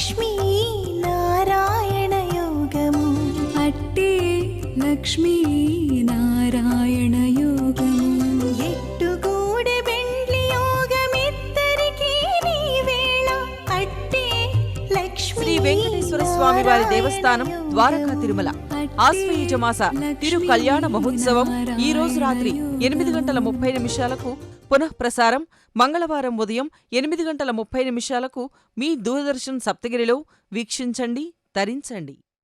లక్ష్మీ నారాయణ యోగము అట్టి లక్ష్మీ నారాయణ యోగము ఎట్టుగూడె బెండ్లి యోగమిద్దరికీ నీవేళ అట్టి లక్ష్మీ వెంకటేశ్వర స్వామి వారి దేవస్థానం ద్వారకా తిరుమల. ఆశ్వయుజమాస తిరు కళ్యాణ మహోత్సవం ఈ రోజు రాత్రి ఎనిమిది గంటల ముప్పై నిమిషాలకు పునఃప్రసారం మంగళవారం ఉదయం ఎనిమిది గంటల ముప్పై నిమిషాలకు మీ దూరదర్శన్ సప్తగిరిలో వీక్షించండి తరించండి.